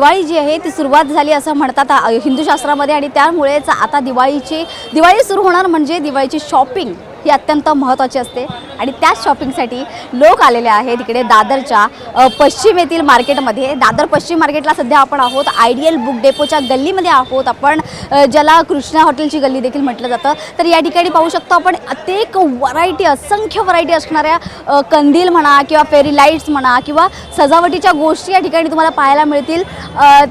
दिवाळी जी आहे ती सुरुवात झाली असं म्हणतात हिंदूशास्त्रामध्ये हिंदू शास्त्रामध्ये. आणि त्यामुळेच आता दिवाळीची दिवाळी सुरू होणार म्हणजे दिवाळीची शॉपिंग ही अत्यंत महत्त्वाची असते. आणि त्याच शॉपिंगसाठी लोक आलेले आहेत इकडे दादरच्या पश्चिमेतील मार्केटमध्ये. दादर पश्चिम मार्केटला सध्या आपण आहोत. आयडियल बुक डेपोच्या गल्लीमध्ये आहोत आपण. ज्याला कृष्णा हॉटेलची गल्ली देखील म्हटलं जातं. तर या ठिकाणी पाहू शकतो आपण अनेक व्हरायटी असंख्य व्हरायटी असणाऱ्या कंदील म्हणा किंवा फेरी लाईट्स म्हणा किंवा सजावटीच्या गोष्टी या ठिकाणी तुम्हाला पाहायला मिळतील.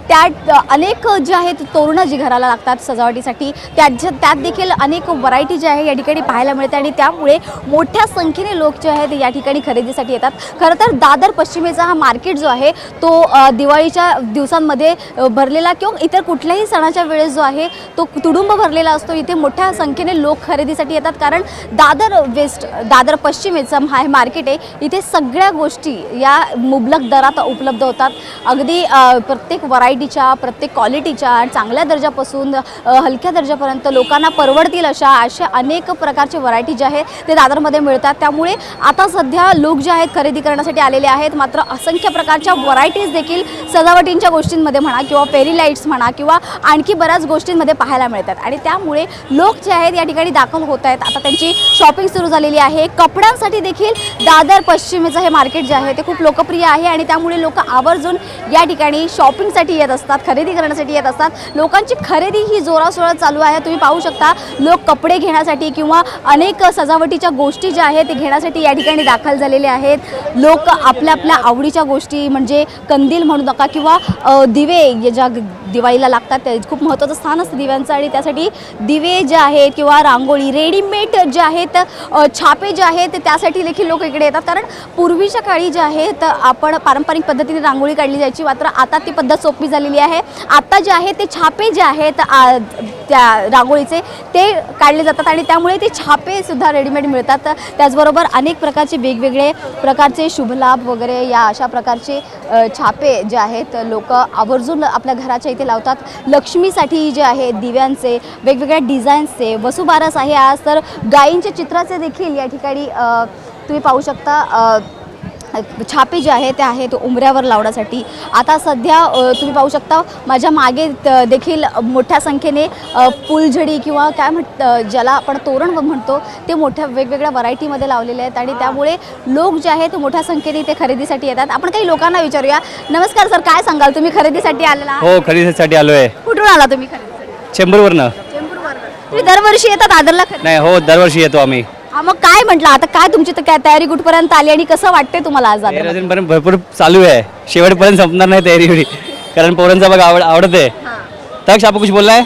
त्या त्यात अनेक जे आहेत तोरणं जी घराला लागतात सजावटीसाठी त्या त्यात देखील अनेक व्हरायटी जी आहे या ठिकाणी पाहायला मिळते आणि त्यामुळे मोठ्या संख्येने लोक जे आहेत या ठिकाणी खरेदीसाठी येतात. खरं तर दादर पश्चिमेचा हा मार्केट जो आहे तो दिवाळीच्या दिवसांमध्ये भरलेला किंवा इतर कुठल्याही सणाच्या वेळेस जो आहे तो तुडुंब भरलेला असतो. इथे मोठ्या संख्येने लोक खरेदीसाठी येतात. कारण दादर वेस्ट दादर पश्चिमेचं हा मार्केट आहे. इथे सगळ्या गोष्टी या मुबलक दरात उपलब्ध होतात. अगदी प्रत्येक व्हरायटीच्या प्रत्येक क्वालिटीच्या चांगल्या दर्जापासून हलक्या दर्जापर्यंत लोकांना परवडतील अशा अशा अनेक प्रकारचे व्हरायटी जे आहे ते दादरमध्ये मिळतात. त्यामुळे आता सध्या लोक जे आहेत खरेदी करण्यासाठी आलेले आहेत. मात्र असंख्य प्रकारच्या व्हरायटीज देखील सजावटींच्या गोष्टींमध्ये म्हणा किंवा पेरी लाईट्स म्हणा किंवा आणखी बऱ्याच गोष्टींमध्ये पाहायला मिळतात. आणि त्यामुळे लोक जे आहेत या ठिकाणी दाखल होत आहेत. आता त्यांची शॉपिंग सुरू झालेली आहे. कपड्यांसाठी देखील दादर पश्चिमेचं हे मार्केट जे आहे ते खूप लोकप्रिय आहे आणि त्यामुळे लोक आवर्जून या ठिकाणी शॉपिंगसाठी येत असतात खरेदी करण्यासाठी येत असतात. लोकांची खरेदी ही जोरासोरात चालू आहे. तुम्ही पाहू शकता लोक कपडे घेण्यासाठी किंवा अनेक सजावटीच्या गोष्टी ज्या आहेत ते घेण्यासाठी या ठिकाणी दाखल झालेले आहेत. लोक आपल्या आपल्या आवडीच्या गोष्टी म्हणजे कंदील म्हणू नका किंवा दिवे या ज्या दिवाळीला लागतात ते खूप महत्त्वाचं स्थान असतं दिव्यांचं. आणि त्यासाठी दिवे जे आहेत किंवा रांगोळी रेडीमेड जे आहेत छापे जे आहेत त्यासाठी देखील लोक इकडे येतात. कारण पूर्वीच्या काळी जे आहेत आपण पारंपरिक पद्धतीने रांगोळी काढली जायची. मात्र आता ती पद्धत सोपी झालेली आहे. आता जे आहे ते छापे जे आहेत आ, त्या रांगोळीचे ते काढले जातात आणि त्यामुळे ते छापेसुद्धा रेडीमेड मिळतात. त्याचबरोबर अनेक प्रकारचे वेगवेगळे प्रकारचे शुभलाभ वगैरे या अशा प्रकारचे छापे जे आहेत लोक आवर्जून आपल्या घराच्या इथे लावतात. लक्ष्मीसाठी जे आहे दिव्यांचे वेगवेगळ्या डिझाईन्सचे वसुबारस आहे आज. तर गायींच्या चित्राचे देखील या ठिकाणी तुम्ही पाहू शकता. छापे जे आहे ते आहेत उमऱ्यावर लावण्यासाठी. आता सध्या तुम्ही पाहू शकता माझ्या मागे त- देखील मोठ्या संख्येने अ, फुलझडी किंवा काय म्हण अ, ज्याला आपण तोरण म्हणतो ते मोठ्या वेगवेगळ्या व्हरायटीमध्ये लावलेले आहेत आणि त्यामुळे लोक जे आहेत ते मोठ्या संख्येने इथे खरेदीसाठी येतात. आपण काही लोकांना विचारूया. नमस्कार सर काय सांगाल? तुम्ही खरेदीसाठी आलेला? हो खरेदीसाठी आलो आहे कुठून आला तुम्ही खरेदीसाठी? चेंबूरवरनं. तुम्ही दरवर्षी येतात आदरला नाही हो दरवर्षी येतो आम्ही. हा, मग काय म्हटलं? आता काय तुमची त- काय तयारी कुठपर्यंत आली आणि कसं वाटतंय तुम्हाला आज दादरमध्ये? अजूनपर्यंत भरपूर चालू आहे. शेवटपर्यंत संपणार नाही तयारी एवढी. कारण पोरांचा बघ आवड आवडत आहे तक आपको कुछ बोलना है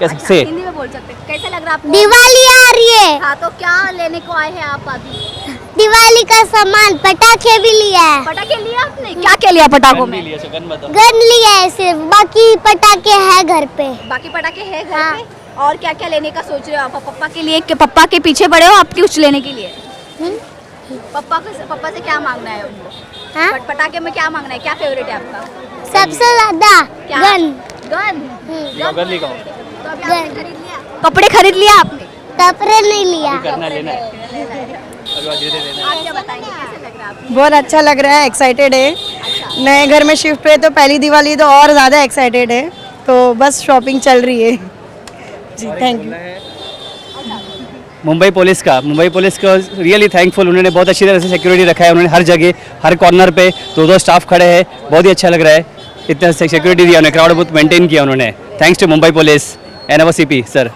कैसे से. हिंदी में बोल सकते हैं। कैसा लग रहा है आपको? दिवाली आ रही है। हाँ तो क्या लेने को आए हैं आप अभी? दिवाली का सामान पटाखे भी लिया है। पटाखे लिए आपने? क्या क्या लिया पटाखों में? गन लिया है सिर्फ। बाकी पटाखे है घर पे। बाकी पटाखे है घर हाँ। पे? और क्या क्या लेने का सोच रहे हो आप? पप्पा के लिए कि पप्पा के पीछे पड़े हो आप कुछ लेने के लिए? हम्म? पप्पा को पप्पा से क्या मांगना है उनको? हाँ? पट- पटाखे में क्या मांगना है? क्या फेवरेट है आपका? सबसे ज़्यादा गन। गन? हम्म, तो अभी आपने गन कपड़े खरीद लिया आपने? कपड़े नहीं लिया। करना लेना है। आप क्या बताएँगे? कैसे लग रहा है आपको? बहुत अच्छा लग रहा है एक्साइटेड है। नए घर में शिफ्ट हुए तो पहली दिवाली तो और ज़्यादा एक्साइटेड है। तो बस शॉपिंग चल रही है। जी थैंक यू मुंबई पुलिस का मुंबई पुलिस को रियली थैंकफुल उन्होंने बहुत अच्छी तरह से सिक्योरिटी रखा है उन्होंने हर जगह हर कॉर्नर पे दो दो स्टाफ खड़े हैं बहुत ही अच्छा लग रहा है इतना सिक्योरिटी दिया उन्होंने क्राउड बहुत मेंटेन किया उन्होंने। Thanks to Mumbai police and our C P sir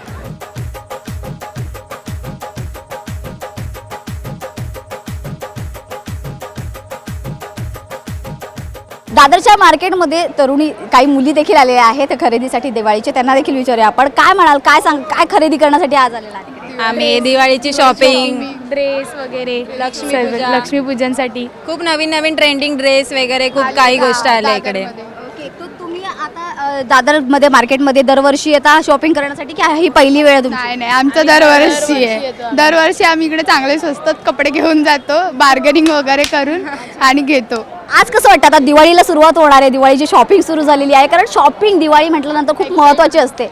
दादरच्या मार्केटमध्ये तरुणी काही मुली देखील आलेल्या आहेत खरेदीसाठी दिवाळीचे. त्यांना देखील विचारूया आपण. काय म्हणाल काय सांग काय खरेदी करण्यासाठी आज आलेला आहे? आम्ही दिवाळीची शॉपिंग ड्रेस वगैरे लक्ष्मी पूजा. लक्ष्मीपूजनसाठी खूप नवीन नवीन ट्रेंडिंग ड्रेस वगैरे खूप काही गोष्टी आल्या इकडे. ओके तर तुम्ही आता अ, दादरमध्ये मार्केटमध्ये दरवर्षी येता शॉपिंग करण्यासाठी की ही पहिली वेळ आहे तुमची? नाही नाही आमचं दरवर्षी आहे. दरवर्षी आम्ही इकडे चांगले स्वस्तात कपडे घेऊन जातो बार्गेनिंग वगैरे करून आणि घेतो. आज कसं वाटतं? आता दिवाळीला सुरुवात होणार आहे. दिवाळीची शॉपिंग सुरू झालेली आहे. कारण शॉपिंग दिवाळी म्हटल्यानंतर खूप महत्त्वाची असते.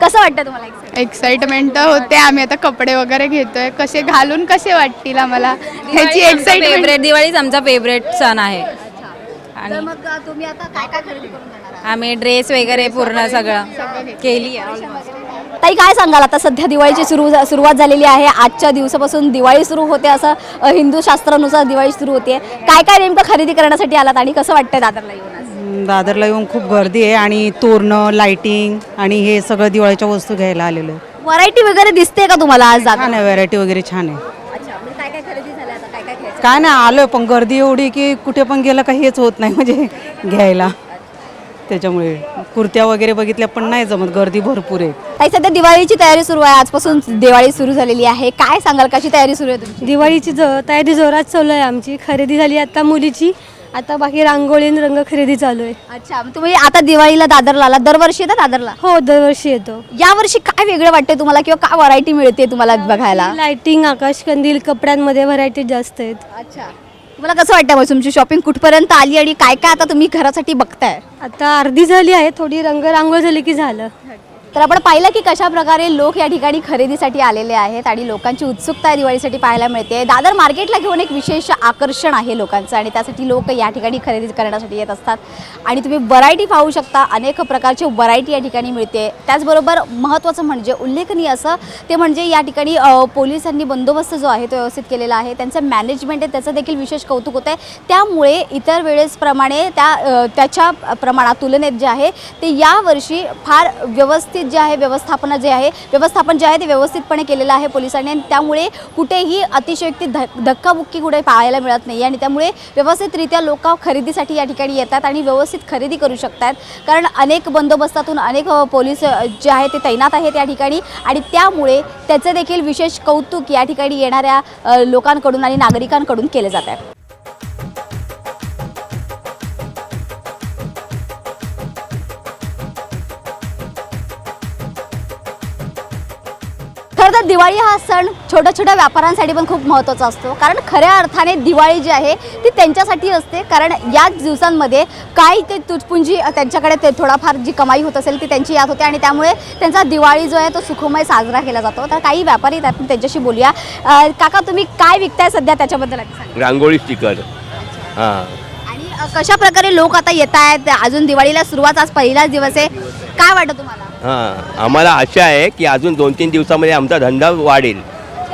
कसं वाटतं तुम्हाला? एक्साइटमेंट होते. आम्ही आता कपडे वगैरे घेतोय. कसे घालून कसे वाटतील आम्हाला? ह्याची एक्साइटमेंट फेवरेट दिवाळीच आमचा फेवरेट सण आहे. तर आणि मग तुम्ही आता काय काय खरेदी करून जाणार आहात? आम्ही ड्रेस वगैरे पूर्ण सगळं केली आहे ताई काय सांगाल? आता सध्या दिवाळीची सुरू सुरुवात झालेली आहे. आजच्या दिवसापासून दिवाळी सुरू होते असं हिंदू शास्त्रानुसार दिवाळी सुरू होते. काय काय नेमकं खरेदी करण्यासाठी आलात आणि कसं वाटतंय दादरला येऊन आज? दादरला येऊन खूप गर्दी आहे आणि तोरणं लाइटिंग आणि हे सगळं दिवाळीच्या वस्तू घ्यायला आलेलो आहे. व्हरायटी वगैरे दिसते का तुम्हाला आज दादर छान आहे व्हरायटी वगैरे छान आहे. अच्छा म्हणजे काय काय खरेदी झाल्या? आता काय काय घ्यायचं? काय नाही आलोय पण गर्दी एवढी की कुठे पण गेलं काही हेच होत नाही म्हणजे घ्यायला. त्याच्यामुळे कुर्त्या वगैरे बघितल्या पण नाही जमत गर्दी भरपूर आहे. ताई सध्या दिवाळीची तयारी सुरू आहे आजपासून दिवाळी सुरू झालेली आहे. काय सांगाल कशी तयारी सुरू आहे तुमची? दिवाळीची जो तयारी जोरात चालू आहे आमची. खरेदी झाली आता मुलीची. आता बाकी रांगोळी आणि रंग खरेदी चालू आहे. अच्छा मग तुम्ही आता दिवाळीला दादरला आला दरवर्षी येतात दादरला? हो दरवर्षी येतो. या वर्षी काय वेगळं वाटतंय तुम्हाला किंवा काय व्हरायटी मिळते तुम्हाला बघायला? लाइटिंग आकाश कंदील कपड्यांमध्ये व्हरायटी जास्त आहेत. अच्छा. तुम्हाला कसं वाटतं मग तुमची शॉपिंग कुठपर्यंत आली आणि काय काय आता तुम्ही घरासाठी बघताय? आता अर्धी झाली आहे थोडी रंग रांगोळ झाली की झालं. तर आपण पाहिलं की कशा प्रकारे लोक या ठिकाणी खरेदीसाठी आलेले आहेत आणि लोकांची उत्सुकता दिवाळीसाठी पाहायला मिळते. दादर मार्केटला घेऊन एक विशेष आकर्षण आहे लोकांचं आणि त्यासाठी लोक या ठिकाणी खरेदी करण्यासाठी येत असतात. आणि तुम्ही व्हरायटी पाहू शकता अनेक प्रकारची व्हरायटी या ठिकाणी मिळते. त्याचबरोबर महत्त्वाचं म्हणजे उल्लेखनीय असं ते म्हणजे या ठिकाणी पोलिसांनी बंदोबस्त जो आहे तो व्यवस्थित केलेला आहे. त्यांचं मॅनेजमेंट आहे त्याचं देखील विशेष कौतुक होतं आहे त्यामुळे इतर वेळेसप्रमाणे त्या त्याच्या प्रमाणात तुलनेत जे आहे ते यावर्षी फार व्यवस्थित जे आहे व्यवस्थापन जे आहे व्यवस्थापन जे आहे ते व्यवस्थितपणे केलेलं आहे पोलिसांनी आणि त्यामुळे कुठेही अतिशयोक्ती धक धक्काबुक्की कुठे पाहायला मिळत नाही आणि त्यामुळे व्यवस्थितरित्या लोक खरेदीसाठी या ठिकाणी येतात आणि व्यवस्थित खरेदी करू शकतात. कारण अनेक बंदोबस्तातून अनेक पोलीस जे आहे ते तैनात आहेत या ठिकाणी आणि त्यामुळे त्याचं देखील विशेष कौतुक या ठिकाणी येणाऱ्या लोकांकडून आणि नागरिकांकडून केले जात आहे. खरं तर दिवाळी हा सण छोट्या छोट्या व्यापाऱ्यांसाठी पण खूप महत्त्वाचा असतो. कारण खऱ्या अर्थाने दिवाळी जी आहे ती त्यांच्यासाठी असते. कारण याच दिवसांमध्ये काय ते तुटपुंजी त्यांच्याकडे ते थोडाफार जी कमाई होत असेल ती त्यांची यात होते. आणि त्यामुळे त्यांचा दिवाळी जो आहे तो सुखमय साजरा केला जातो. तर काही व्यापारी आहेत, आपण त्यांच्याशी बोलूया. अ, काका तुम्ही काय विकताय सध्या? त्याच्याबद्दल आधी सांगा. रांगोळी स्टिकर. हां. आणि अ, कशा प्रकारे लोक आता येत आहेत अजून दिवाळीला सुरुवात आज पहिलाच दिवस आहे. काय वाटतं तुम्हाला? हां. आम्हाला आशा आहे की अजून दोन तीन दिवसामध्ये आमचा धंदा वाढेल.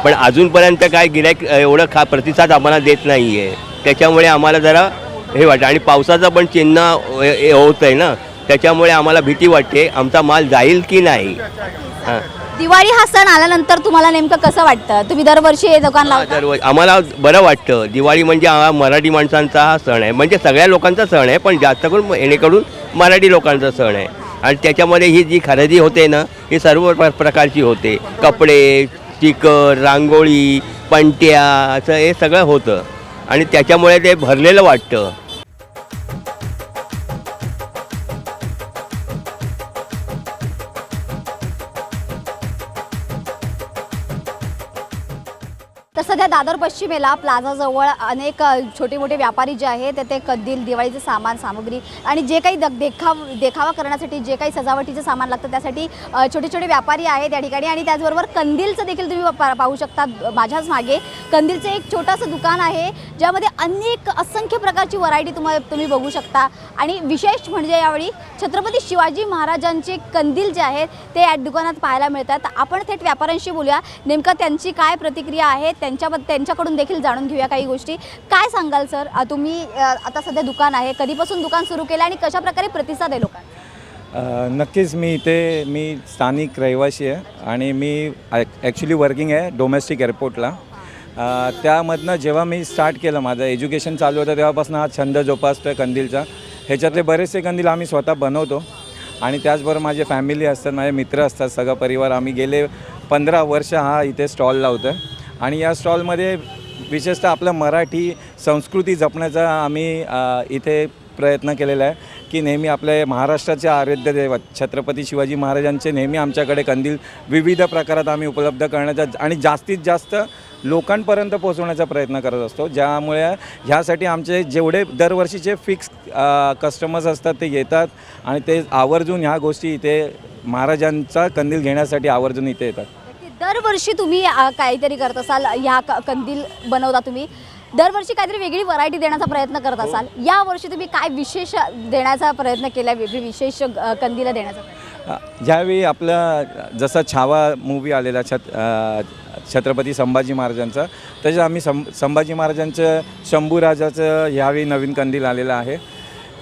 पण अजूनपर्यंत काय गिरायक एवढं खा प्रतिसाद आम्हाला देत नाही आहे त्याच्यामुळे आम्हाला जरा हे वाटतं. आणि पावसाचं पण चिन्ह होत आहे ना. त्याच्यामुळे आम्हाला भीती वाटते आमचा माल जाईल की नाही. हां. दिवाळी हा सण आल्यानंतर तुम्हाला नेमकं कसं वाटतं? तुम्ही दरवर्षी हे दुकान लावता? दरवर्षी. आम्हाला बरं वाटतं. दिवाळी म्हणजे हा मराठी माणसांचा हा सण आहे. म्हणजे सगळ्या लोकांचा सण आहे पण जास्त करून येणेकडून मराठी लोकांचा सण आहे. आणि त्याच्यामध्ये ही जी खरेदी होते ना ही सर्व प्र- प्रकारची होते. कपडे स्टिकर रांगोळी पंट्या असं हे सगळं होतं. आणि त्याच्यामुळे ते भरलेलं वाटतं. तर सध्या दादर पश्चिमेला प्लाझाजवळ अनेक छोटे मोठे व्यापारी जे आहेत ते- ते कंदील दिवाळीचं सामान सामग्री आणि जे काही द देखाव देखावा करण्यासाठी जे काही सजावटीचं सामान लागतं त्यासाठी छोटे छोटे व्यापारी आहेत त्या ठिकाणी आणि त्याचबरोबर कंदीलचं देखील तुम्ही पा- पाहू शकता. माझ्याच मागे कंदीलचं एक छोटंसं दुकान आहे ज्यामध्ये अनेक असंख्य प्रकारची व्हरायटी तुम्हाला तुम्ही बघू शकता. आणि विशेष म्हणजे यावेळी छत्रपती शिवाजी महाराजांचे कंदील जे आहेत ते या दुकानात पाहायला मिळतात. आपण थेट व्यापाऱ्यांशी बोलूया. नेमकं त्यांची काय प्रतिक्रिया आहे त्यांच्याबद्दल त्यांच्याकडून देखील जाणून घेऊया काही गोष्टी. काय सांगाल सर? तुम्ही आता सध्या दुकान आहे. कधीपासून दुकान सुरू केलं आणि कशाप्रकारे प्रतिसाद आहे लोकांना नक्कीच मी इथे मी स्थानिक रहिवासी आहे आणि मी ॲक्च्युली वर्किंग आहे डोमेस्टिक एअरपोर्टला त्यामधनं जेव्हा मी स्टार्ट केलं माझं एज्युकेशन चालू होतं तेव्हापासून हा छंद जोपासतो आहे कंदीलचा. ह्याच्यातले बरेचसे कंदील आम्ही स्वतः बनवतो आणि त्याचबरोबर माझे फॅमिली असतात माझे मित्र असतात सगळा परिवार. आम्ही गेले पंधरा वर्ष हा इथे स्टॉल लावतो आहे आणि या स्टॉलमध्ये विशेषतः आपलं मराठी संस्कृती जपण्याचा आम्ही इथे प्रयत्न केलेला आहे. की नेहमी आपले महाराष्ट्राचे आराध्य दैवत छत्रपती शिवाजी महाराजांचे नेहमी आमच्याकडे कंदील विविध प्रकारात आम्ही उपलब्ध करण्याचा आणि जास्तीत जास्त लोकांपर्यंत पोहोचवण्याचा प्रयत्न करत असतो. ज्यामुळे ह्यासाठी आमचे जेवढे दरवर्षीचे फिक्स कस्टमर्स असतात ते येतात आणि ते आवर्जून ह्या गोष्टी इथे महाराजांचा कंदील घेण्यासाठी आवर्जून इथे येतात. दरवर्षी तुम्ही काहीतरी करत असाल ह्या कंदील बनवता तुम्ही. दरवर्षी काहीतरी वेगळी व्हरायटी देण्याचा प्रयत्न करत असाल. या वर्षी तुम्ही काय विशेष देण्याचा प्रयत्न केला वेगळी विशेष कंदीलं देण्याचा? ज्यावेळी आपला जसा छावा मूवी आलेला छत छत्रपती संभाजी महाराजांचा तसेच आम्ही सं संभाजी महाराजांचं शंभू राजाचं ह्यावेळी नवीन कंदील आलेलं आहे.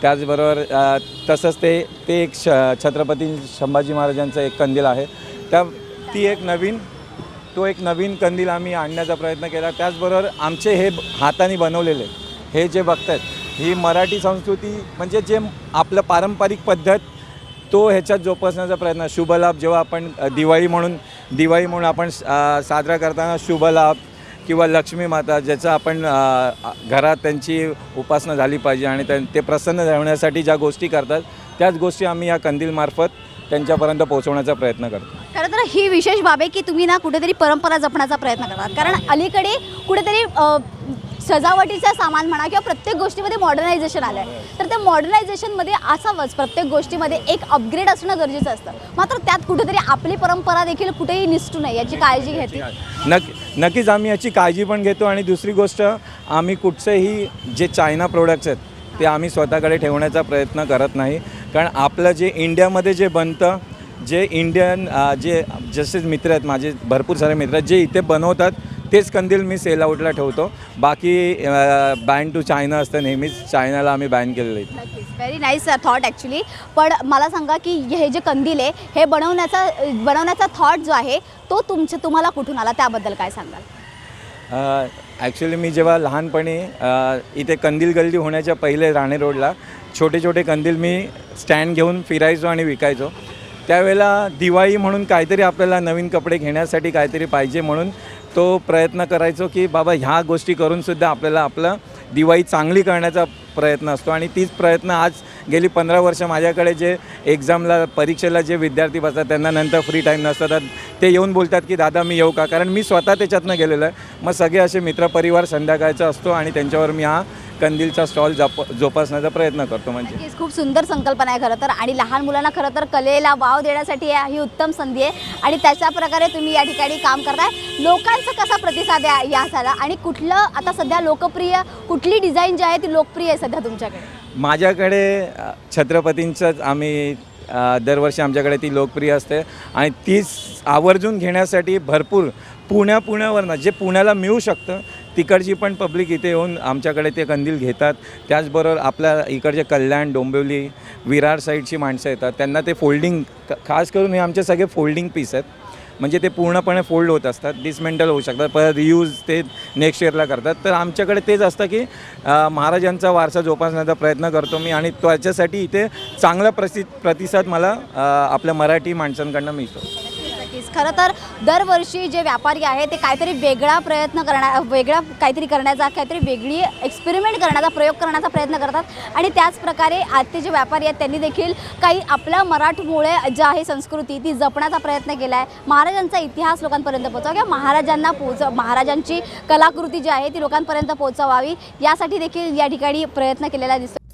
त्याचबरोबर तसंच ते ते एक श छत्रपती संभाजी महाराजांचं एक कंदील आहे. त्या ती एक नवीन तो एक नवीन कंदील आम्ही आणण्याचा प्रयत्न केला. त्याचबरोबर आमचे हे हाताने बनवलेले हे जे बघतात ही मराठी संस्कृती म्हणजे जे आपलं पारंपरिक पद्धत तो ह्याच्यात जोपासण्याचा प्रयत्न. शुभलाभ जेव्हा आपण दिवाळी म्हणून दिवाळी म्हणून आपण साजरा करताना शुभलाभ किंवा लक्ष्मी माता ज्याचं आपण घरात त्यांची उपासना झाली पाहिजे आणि त्यां- ते प्रसन्न ठेवण्यासाठी ज्या गोष्टी करतात त्याच गोष्टी आम्ही या कंदीलमार्फत त्यांच्यापर्यंत पोहोचवण्याचा प्रयत्न करतो. खरं तर ही विशेष बाब आहे की तुम्ही ना कुठेतरी परंपरा जपण्याचा प्रयत्न करतात. कारण अलीकडे कुठेतरी अ, सजावटीचं सामान म्हणा किंवा प्रत्येक गोष्टीमध्ये मॉडर्नायझेशन आलं आहे तर त्या मॉडर्नायझेशनमध्ये असावंच. प्रत्येक गोष्टीमध्ये एक अपग्रेड असणं गरजेचं असतं. मात्र त्यात कुठेतरी आपली परंपरा देखील कुठेही निसटू नये याची काळजी घेते नक्की नक्कीच आम्ही याची काळजी पण घेतो. आणि दुसरी गोष्ट आम्ही कुठचेही जे चायना प्रोडक्ट्स आहेत ते आम्ही स्वतःकडे ठेवण्याचा प्रयत्न करत नाही. कारण आपलं जे इंडियामध्ये जे बनतं जे इंडियन जे जसेच मित्र आहेत माझे भरपूर सारे मित्र आहेत जे इथे बनवतात तेच कंदील मी सेल आउटला ठेवतो. बाकी बॅन टू चायना असतं नेहमीच. चायनाला आम्ही बॅन केलेलं आहे. व्हेरी नाईस थॉट ॲक्च्युली पण मला सांगा की हे जे कंदील आहे हे बनवण्याचा बनवण्याचा थॉट जो आहे तो तुमच्या तुम्हाला कुठून आला? त्याबद्दल काय सांगाल? ॲक्च्युली मी जेव्हा लहानपणी इथे कंदील गल्ली होण्याच्या पहिले राणे रोडला छोटे छोटे कंदील मी स्टँड घेऊन फिरायचो आणि विकायचो. त्यावेळेला दिवाळी म्हणून काहीतरी आपल्याला नवीन कपडे घेण्यासाठी काहीतरी पाहिजे म्हणून तो प्रयत्न करायचो की बाबा ह्या गोष्टी करूनसुद्धा आपल्याला आपलं दिवाळी चांगली करण्याचा प्रयत्न असतो. आणि तीच प्रयत्न आज गेली पंधरा वर्ष माझ्याकडे जे एक्झामला परीक्षेला जे विद्यार्थी बसतात त्यांना नंतर फ्री टाईम नसतात. तर ते येऊन बोलतात की दादा मी येऊ का? कारण मी स्वतः त्याच्यातनं गेलेलो आहे. मग सगळे असे मित्रपरिवार संध्याकाळचा असतो आणि त्यांच्यावर मी हा कंदीलचा स्टॉल जप जोपासण्याचा प्रयत्न करतो म्हणजे. नक्कीच खूप सुंदर संकल्पना आहे खरं तर. आणि लहान मुलांना खरं तर कलेला वाव देण्यासाठी या- ही उत्तम संधी आहे. आणि त्याच्या प्रकारे तुम्ही या ठिकाणी काम करताय. लोकांचा कसा प्रतिसाद आहे या साला आणि कुठलं आता सध्या लोकप्रिय कुठली डिझाईन जी आहे ती लोकप्रिय आहे सध्या तुमच्याकडे? माझ्याकडे अ, छत्रपतींचंच आम्ही अ, दरवर्षी आमच्याकडे ती लोकप्रिय असते. आणि तीच आवर्जून घेण्यासाठी भरपूर पुण्या पुण्यावरनं जे पुण्याला मिळू शकतं तिकडची पण पब्लिक इथे येऊन आमच्याकडे ते कंदील घेतात. त्याचबरोबर आपल्या इकडचे कल्याण डोंबिवली विरार साईडची माणसं येतात. त्यांना ते फोल्डिंग खास करून हे आमचे सगळे फोल्डिंग पीस आहेत. म्हणजे ते पूर्णपणे फोल्ड होत असतात डिसमेंटल होऊ शकतात परत रियूज ते नेक्स्ट इयरला करतात. तर आमच्याकडे तेच असतं की महाराजांचा वारसा जोपासण्याचा प्रयत्न करतो मी आणि त्याच्यासाठी इथे चांगला प्रसि प्रतिसाद मला आपल्या मराठी माणसांकडनं मिळतो. खरं तर दरवर्षी जे व्यापारी आहे ते काहीतरी वेगळा प्रयत्न करण्या वेगळा काहीतरी करण्याचा काहीतरी वेगळी एक्सपेरिमेंट करण्याचा प्रयोग करण्याचा प्रयत्न करतात. आणि त्याच प्रकारे आजचे जे व्यापारी आहेत त्यांनी देखील काही आपल्या मराठमोळे जे आहे संस्कृती ती जपण्याचा प्रयत्न केला आहे महाराजांचा इतिहास लोकांपर्यंत पोहोचवा किंवा महाराजांना पोहोच महाराजांची कलाकृती जी आहे ती लोकांपर्यंत पोहोचवावी यासाठी देखील या ठिकाणी प्रयत्न केलेला दिसतो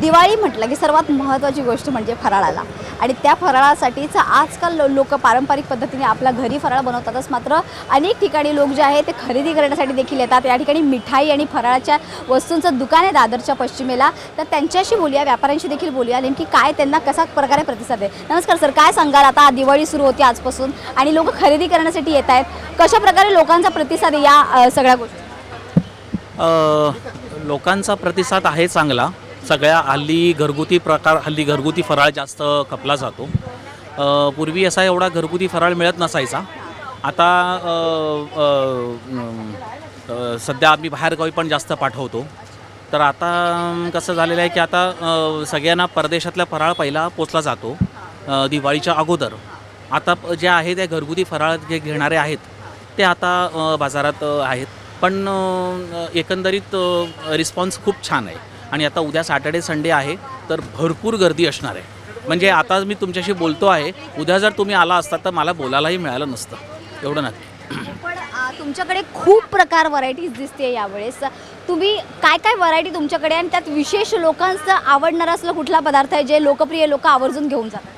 दिवाळी म्हटलं की सर्वात महत्त्वाची गोष्ट म्हणजे फराळाला. आणि त्या फराळासाठीच आजकाल लो लोक पारंपरिक पद्धतीने आपल्या घरी फराळ बनवतातच मात्र अनेक ठिकाणी लोक जे आहे ते खरेदी करण्यासाठी देखील येतात. या ठिकाणी मिठाई आणि फराळाच्या वस्तूंचं दुकान आहे दादरच्या पश्चिमेला. तर त्यांच्याशी बोलूया व्यापाऱ्यांशी देखील बोलूया नेमकी काय त्यांना कसा प्रकारे प्रतिसाद आहे. नमस्कार सर काय सांगाल? आता दिवाळी सुरू होती आजपासून आणि लोक खरेदी करण्यासाठी येत आहेत. कशा प्रकारे लोकांचा प्रतिसाद आहे या सगळ्या गोष्टी? लोकांचा प्रतिसाद आहे चांगला. सगळ्या हल्ली घरगुती प्रकार हल्ली घरगुती फराळ जास्त खपला जातो. पूर्वी असा एवढा घरगुती फराळ मिळत नसायचा. आता सध्या आम्ही बाहेरगावी पण जास्त पाठवतो. तर आता कसं झालेलं आहे की आता सगळ्यांना परदेशातला फराळ पहिला पोचला जातो दिवाळीच्या अगोदर. आता जे आहे ते घरगुती फराळ जे घेणारे आहेत ते आता बाजारात आहेत. पण एकंदरीत रिस्पॉन्स खूप छान आहे. आणि आता उद्या सॅटर्डे संडे आहे तर भरपूर गर्दी असणार आहे. म्हणजे आता मी तुमच्याशी बोलतो आहे उद्या जर तुम्ही आला असतात तर मला बोलायलाही मिळालं नसतं. एवढं नक्की. पण तुमच्याकडे खूप प्रकार व्हरायटीज दिसते यावेळेस. तुम्ही काय काय व्हरायटी तुमच्याकडे आणि त्यात विशेष लोकांचं आवडणारा असलं कुठला पदार्थ आहे जे लोकप्रिय लोक आवर्जून घेऊन जातात?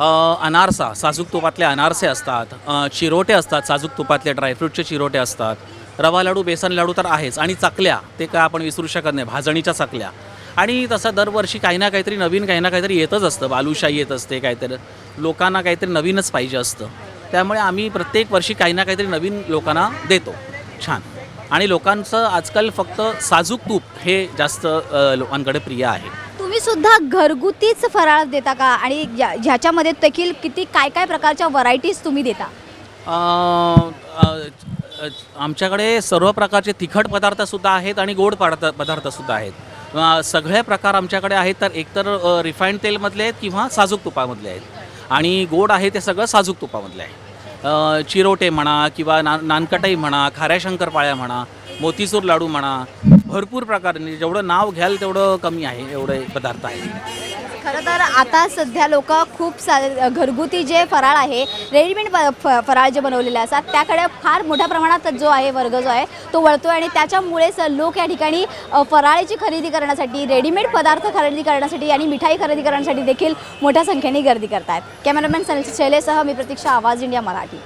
अ, अनारसा साजूक तुपातले अनारसे असतात. अ, चिरोटे असतात साजूक तुपातले ड्रायफ्रूटचे चिरोटे असतात. रवा लाडू बेसन लाडू तर आहेच. आणि चकल्या ते काय आपण विसरू शकत नाही. भाजणीच्या चकल्या. आणि तसं दरवर्षी काही ना काहीतरी नवीन काही ना काहीतरी येतच असतं. बालुशाही येत असते काहीतरी. लोकांना काहीतरी नवीनच पाहिजे असतं. त्यामुळे आम्ही प्रत्येक वर्षी काही ना काहीतरी नवीन लोकांना देतो. छान. आणि लोकांचं आजकाल फक्त साजूक तूप हे जास्त लोकांकडे प्रिय आहे. तुम्ही सुद्धा घरगुतीच फराळ देता का? आणि ज्याच्यामध्ये देखील किती काय काय प्रकारच्या व्हरायटीज तुम्ही देता? आमच्याकडे सर्व प्रकारचे तिखट पदार्थसुद्धा आहेत आणि गोड पदार्थ पदार्थसुद्धा आहेत. सगळे प्रकार आमच्याकडे आहेत तर एकतर रिफाईंड तेलमधले आहेत किंवा साजूक तुपामधले आहेत. आणि गोड आहे ते सगळं साजूक तुपामधले आहे. चिरोटे म्हणा किंवा ना नानकटाई म्हणा खाऱ्या शंकरपाळ्या म्हणा मोतीचूर लाडू म्हणा भरपूर प्रकार जेवढं नाव घ्याल तेवढं कमी आहे एवढे पदार्थ आहेत. खरं तर आता सध्या लोक खूप सा घरगुती जे फराळ आहे रेडीमेड फ- फ- फराळ जे बनवलेले असतात त्याकडे फार मोठ्या प्रमाणात जो आहे वर्ग जो आहे तो वळतो आणि त्याच्यामुळेच लोक या ठिकाणी फराळीची खरेदी करण्यासाठी रेडीमेड पदार्थ खरेदी करण्यासाठी आणि मिठाई खरेदी करण्यासाठी देखील मोठ्या संख्येने गर्दी करत आहेत कॅमेरामॅन सनील शैलेसह मी प्रतीक्षा आवाज इंडिया मराठी.